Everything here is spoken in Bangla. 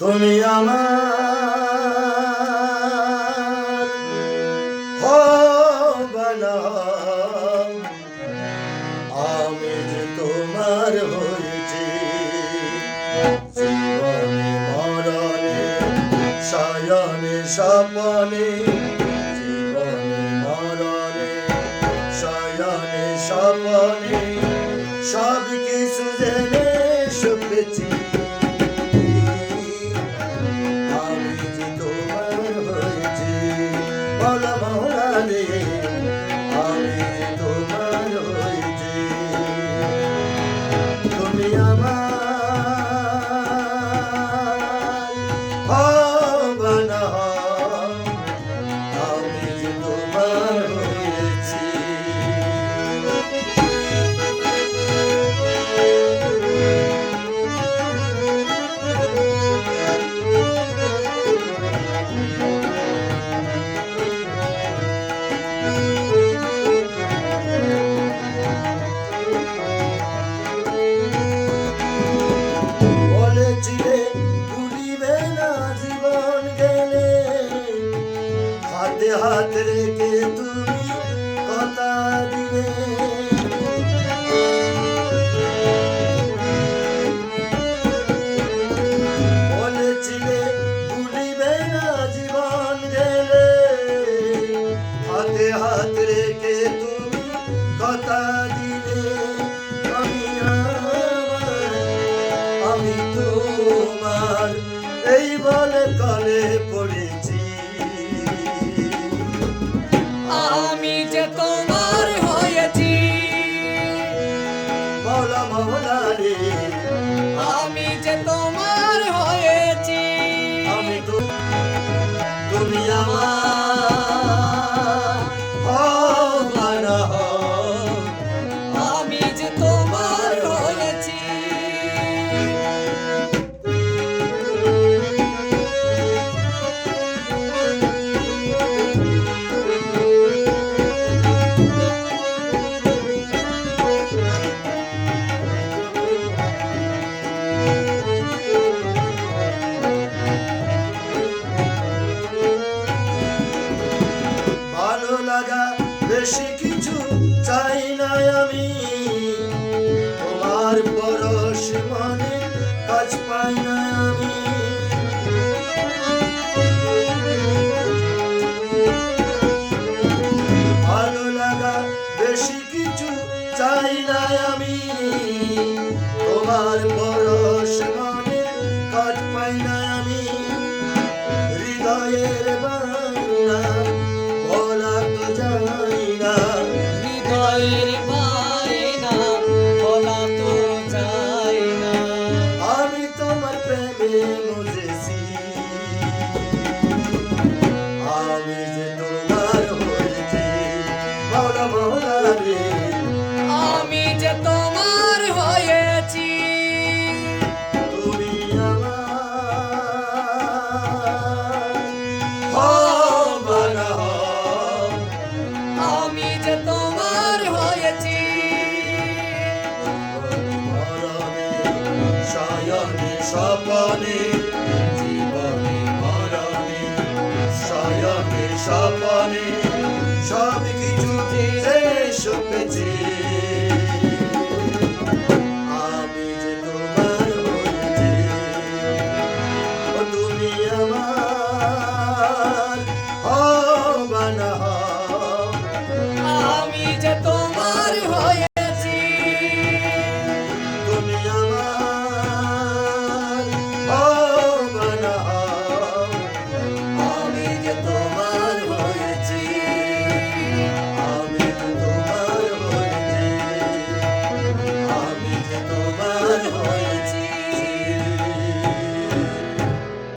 তুমি আমার আমি যে তোমার হয়েছি, জীবনে মরণে শয়নে স্বপনে, জীবনে মরণে শয়নে স্বপনে সব কিছু বলা হাতে রেখে তুমি কথা দিলে। বলেছিলে ভুলিবে না জীবন গেলে। হাতে হাত রেখে তুমি কথা দিলে। আমি আমি তোমার এই বলে কলে পড়েছি। আমি বেশি কিছু চাই না আমি। তোমার পরশ মনে কাজ পাই না আমি। ভালো লাগা বেশি কিছু চাই না আমি। তোমার পরশ মনে কাজ পাই না আমি। হৃদয়ের বাংলা তোমার শয়নে সপনে জীবনে মরণে। শয়নে সপনে সব কিছু শুনেছি